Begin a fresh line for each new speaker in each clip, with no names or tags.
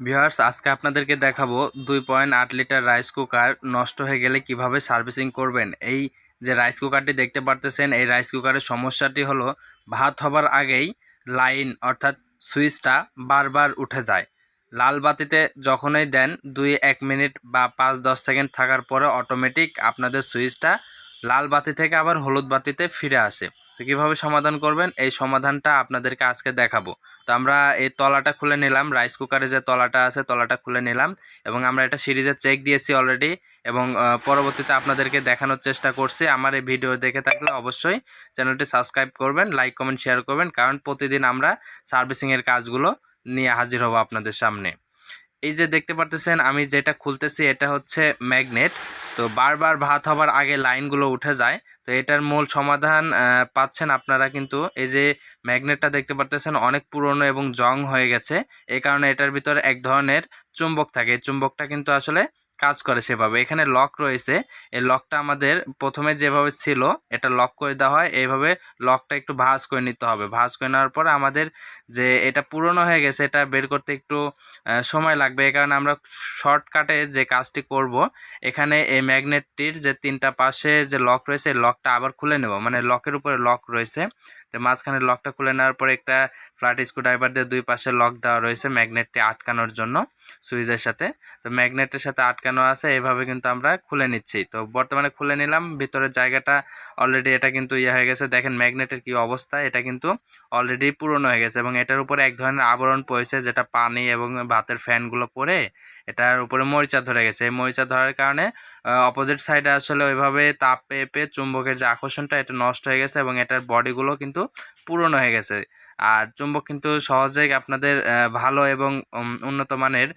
Viewers, আজকে আপনাদেরকে দেখাবো দুই পয়েন্ট আট লিটার রাইস কুকার নষ্ট হয়ে গেলে কীভাবে সার্ভিসিং করবেন। এই যে রাইস কুকারটি দেখতে পারতেছেন, এই রাইস কুকারের সমস্যাটি হলো, ভাত হবার আগেই লাইন অর্থাৎ সুইচটা বারবার উঠে যায়। লাল বাতিতে যখনই দেন, দুই এক মিনিট বা পাঁচ দশ সেকেন্ড থাকার পরে অটোমেটিক আপনাদের সুইচটা লাল বাতি থেকে আবার হলুদ বাতিতে ফিরে আসে। তো কীভাবে সমাধান করবেন? এই সমাধানটা আপনাদেরকে আজকে দেখাবো। তো আমরা এই তলাটা খুলে নিলাম রাইস কুকারে যে তলাটা আছে, তলাটা খুলে নিলাম এবং আমরা এটা সিরিজে চেক দিয়েছি অলরেডি এবং পরবর্তীতে আপনাদেরকে দেখানোর চেষ্টা করছি। আমার এই ভিডিও দেখে থাকলে অবশ্যই চ্যানেলটি সাবস্ক্রাইব করবেন লাইক কমেন্ট শেয়ার করবেন, কারণ প্রতিদিন আমরা সার্ভিসিংয়ের কাজগুলো নিয়ে হাজির হব আপনাদের সামনে। এই যে দেখতে পারতেছেন, আমি যেটা খুলতেছি এটা হচ্ছে ম্যাগনেট। তো বারবার ভাত হবার আগে লাইনগুলো উঠে যায়। তো এটার মূল সমাধান পাচ্ছেন আপনারা কিন্তু। এই যে ম্যাগনেটটা দেখতে পারতেছেন, অনেক পুরনো এবং জং হয়ে গেছে। এই কারণে এটার ভিতরে এক ধরনের চুম্বক থাকে। এই চুম্বকটা কিন্তু আসলে কাজ করে সেভাবে। এখানে লক রয়েছে। এই লকটা আমাদের প্রথমে যেভাবে ছিল, এটা লক করে দেওয়া হয়। এইভাবে লকটা একটু ভাঁজ করে নিতে হবে। ভাঁজ করে নেওয়ার পরে আমাদের যে এটা পুরনো হয়ে গেছে, এটা বের করতে একটু সময় লাগবে। এই কারণে আমরা শর্টকাটে যে কাজটি করব, এখানে এই ম্যাগনেটটির যে তিনটা পাশে যে লক রয়েছে লকটা আবার খুলে নেব। মানে লকের উপরে লক রয়েছে। তো মাঝখানে লকটা খুলে নেওয়ার পরে একটা ফ্ল্যাট স্ক্রুড্রাইভার দিয়ে দুই পাশে লক দেওয়া রয়েছে ম্যাগনেটটি আটকানোর জন্য সুইচের সাথে। তো ম্যাগনেটের সাথে আটকানো আছে, এভাবে কিন্তু আমরা খুলে নিচ্ছি। তো বর্তমানে খুলে নিলাম, ভিতরের জায়গাটা অলরেডি এটা কিন্তু ইয়ে হয়ে গেছে। দেখেন ম্যাগনেটের কি অবস্থা, এটা কিন্তু অলরেডি পুরনো হয়ে গেছে এবং এটার উপরে এক ধরনের আবরণ পড়েছে যেটা পানি এবং ভাতের ফ্যানগুলো পরে এটার উপরে মরিচা ধরে গেছে। এই মরিচা ধরার কারণে অপোজিট সাইডে আসলে ওইভাবে তাপ পেয়ে পেয়ে চুম্বকের যে আকর্ষণটা, এটা নষ্ট হয়ে গেছে এবং এটার বডিগুলো কিন্তু পুরনো হয়ে গেছে। আর চুম্বক কিন্তু সহজেই আপনাদের ভালো এবং উন্নত মানের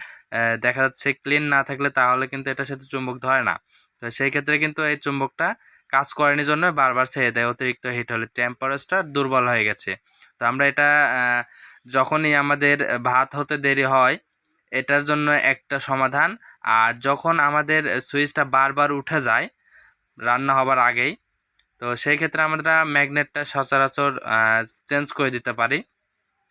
দেখা যাচ্ছে ক্লিন না থাকলে তাহলে কিন্তু এটার সাথে চুম্বক ধরে না। তো সেই ক্ষেত্রে কিন্তু এই চুম্বকটা কাজ করেনি জন্য বারবার ছেড়ে দেয়। অতিরিক্ত হিট হলে টেম্পারেচারটা দুর্বল হয়ে গেছে। তো আমরা এটা যখনই আমাদের ভাত হতে দেরি হয়, এটার জন্য একটা সমাধান। আর যখন আমাদের সুইচটা বারবার উঠে যায়, রান্না হবার আগেই তো সেই ক্ষেত্রে আমরা ম্যাগনেটটা সচরাচর চেঞ্জ করে দিতে পারি।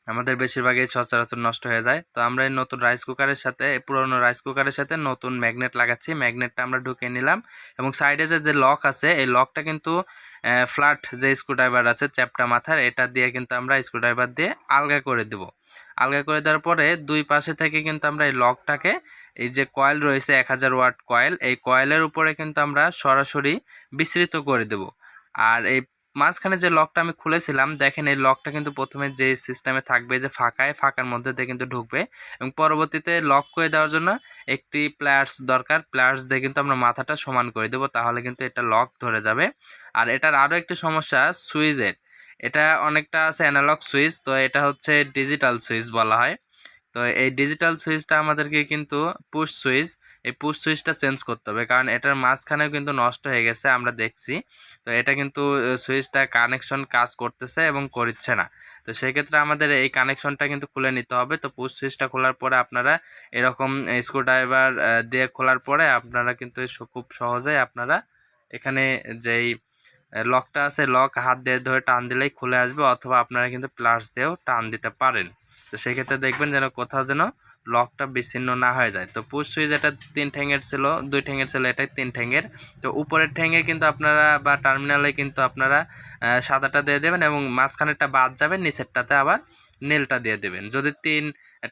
আমাদের বেশিরভাগই সচরাচর নষ্ট হয়ে যায়। তো আমরা এই নতুন রাইস কুকারের সাথে পুরনো রাইস কুকারের সাথে নতুন ম্যাগনেট লাগাচ্ছি। ম্যাগনেটটা আমরা ঢুকিয়ে নিলাম এবং সাইডে যে যে লক আছে, এই লকটা কিন্তু ফ্ল্যাট যে স্ক্রুড্রাইভার আছে, চ্যাপটা মাথার, এটা দিয়ে কিন্তু আমরা স্ক্রুড্রাইভার দিয়ে আলগা করে দেব। আলগা করে দেওয়ার পরে দুই পাশে থেকে কিন্তু আমরা এই লকটাকে, এই যে কয়েল রয়েছে, এক হাজার ওয়াট কয়েল, এই কয়েলের উপরে কিন্তু আমরা সরাসরি বিস্তৃত করে দেব। আর এই মাঝখানে যে লকটা আমি খুলেছিলাম, দেখেন এই লকটা কিন্তু প্রথমে যে সিস্টেমে থাকবে, যে ফাঁকায়, ফাঁকার মধ্যে দিয়ে কিন্তু ঢুকবে এবং পরবর্তীতে লক করে দেওয়ার জন্য একটি প্লায়ার্স দরকার। প্লায়ার্স দিয়ে কিন্তু আমরা মাথাটা সমান করে দেবো, তাহলে কিন্তু এটা লক ধরে যাবে। আর এটার আরও একটি সমস্যা সুইচের এটা অনেকটা আছে অ্যানালগ সুইচ তো এটা হচ্ছে ডিজিটাল সুইচ বলা হয়। তো এই ডিজিটাল সুইচটা আমাদেরকে কিন্তু পুশ সুইচ এই পুশ সুইচটা চেঞ্জ করতে হবে। কারণ এটার মাঝখানেও কিন্তু নষ্ট হয়ে গেছে, আমরা দেখছি। তো এটা কিন্তু সুইচটা কানেকশন কাজ করতেছে এবং করছে না। তো সেক্ষেত্রে আমাদের এই কানেকশনটা কিন্তু খুলে নিতে হবে। তো পুশ সুইচটা খোলার পরে আপনারা এরকম স্ক্রুড্রাইভার দিয়ে খোলার পরে আপনারা কিন্তু খুব সহজেই আপনারা এখানে যেই লকটা আছে লক হাত দিয়ে ধরে টান দিলেই খুলে আসবে। অথবা আপনারা কিন্তু প্লাস দিয়েও টান দিতে পারেন। তো সেক্ষেত্রে দেখবেন যেন কোথাও যেন লকটা বিচ্ছিন্ন না হয়ে যায়। তো পুশ সুইচ এটা তিন ঠ্যাঙের ছিল, দুই ঠ্যাঙের ছিল, এটাই তিন ঠ্যাঙের। তো উপরের ঠ্যাঙে কিন্তু আপনারা বা টার্মিনালে কিন্তু আপনারা সাদাটা দিয়ে দেবেন এবং মাঝখানেরটা বাদ যাবে, নিচেরটাতে আবার নীলটা দিয়ে দেবেন। যদি তিন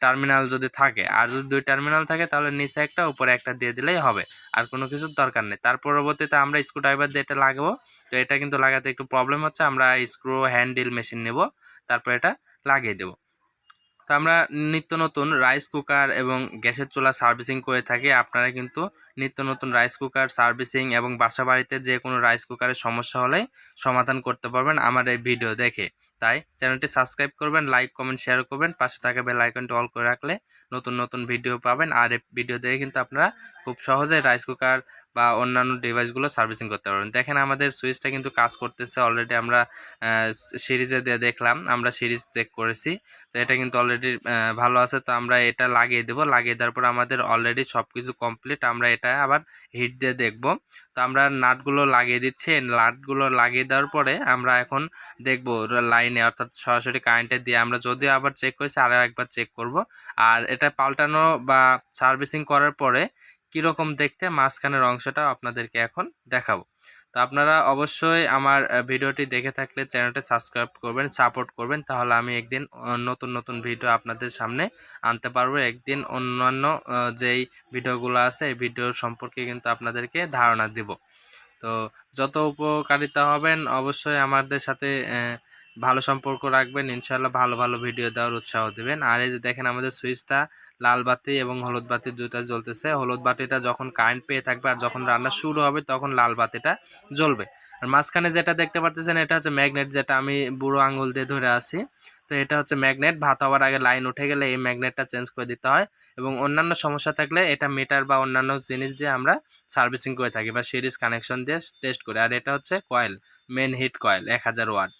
টার্মিনাল যদি থাকে, আর যদি দুই টার্মিনাল থাকে, তাহলে নিচে একটা, উপরে একটা দিয়ে দিলেই হবে, আর কোনো কিছুর দরকার নেই। তার পরবর্তীতে আমরা স্ক্রু ড্রাইভার দিয়ে এটা লাগাবো। তো এটা কিন্তু লাগাতে একটু প্রবলেম হচ্ছে, আমরা স্ক্রু হ্যান্ডেল মেশিন নেব, তারপর এটা লাগিয়ে দেবো। তো আমরা নিত্য নতুন রাইস কুকার এবং গ্যাসের চুলা সার্ভিসিং করে থাকি। আপনারা কিন্তু নিত্য নতুন রাইস কুকার সার্ভিসিং এবং বাসা বাড়িতে যে কোনো রাইস কুকারের সমস্যা হলে সমাধান করতে পারবেন আমার এই ভিডিও দেখে। তাই চ্যানেলটি সাবস্ক্রাইব করবেন লাইক কমেন্ট শেয়ার করবেন, পাশে থাকা বেল আইকনটি অল করে রাখলে নতুন নতুন ভিডিও পাবেন। আর এই ভিডিও দেখে কিন্তু আপনারা খুব সহজে রাইস কুকার বা অন্যান্য ডিভাইসগুলো সার্ভিসিং করতে পারবেন। দেখেন আমাদের সুইচটা কিন্তু কাজ করতেছে অলরেডি আমরা সিরিজে দিয়ে দেখলাম, আমরা সিরিজ চেক করেছি। তো এটা কিন্তু অলরেডি ভালো আছে। তো আমরা এটা লাগিয়ে দেবো। লাগিয়ে দেওয়ার পর আমাদের অলরেডি সব কিছু কমপ্লিট আমরা এটা আবার হিট দিয়ে দেখব। তো আমরা নাটগুলো লাগিয়ে দিচ্ছি। নাটগুলো লাগিয়ে দেওয়ার পরে আমরা এখন দেখব লাইনে অর্থাৎ সরাসরি কারেন্টে দিয়ে আমরা যদিও আবার চেক করেছি আরও একবার চেক করব। আর এটা পাল্টানো বা সার্ভিসিং করার পরে কীরকম দেখতে মাঝখানের অংশটা আপনাদেরকে এখন দেখাবো। তো আপনারা অবশ্যই আমার ভিডিওটি দেখে থাকলে চ্যানেলটা সাবস্ক্রাইব করবেন, সাপোর্ট করবেন, তাহলে আমি একদিন নতুন নতুন ভিডিও আপনাদের সামনে আনতে পারব। একদিন অন্যান্য যেই ভিডিওগুলো আছে, এই ভিডিও সম্পর্কে কিন্তু আপনাদেরকে ধারণা দিব। তো যত উপকারিতা হবেন, অবশ্যই আমাদের সাথে ভালো সম্পর্ক রাখবেন ইনশাল্লাহ ভালো ভালো ভিডিও দেওয়ার উৎসাহ দেবেন। আর এই যে দেখেন আমাদের সুইচটা লাল বাতি এবং হলুদ বাতি দুইটা জ্বলতেছে। হলুদ বাতিটা যখন কারেন্ট পেয়ে থাকবে আর যখন রান্না শুরু হবে তখন লাল বাতিটা জ্বলবে। আর মাঝখানে যেটা দেখতে পাচ্ছেন এটা হচ্ছে ম্যাগনেট যেটা আমি বুড়ো আঙুল দিয়ে ধরে আছি। তো এটা হচ্ছে ম্যাগনেট ভাত হওয়ার আগে লাইন উঠে গেলে এই ম্যাগনেটটা চেঞ্জ করে দিতে হয় এবং অন্যান্য সমস্যা থাকলে এটা মিটার বা অন্যান্য জিনিস দিয়ে আমরা সার্ভিসিং করে থাকি বা সিরিজ কানেকশন দিয়ে টেস্ট করি। আর এটা হচ্ছে কয়েল মেন হিট কয়েল এক হাজার ওয়াট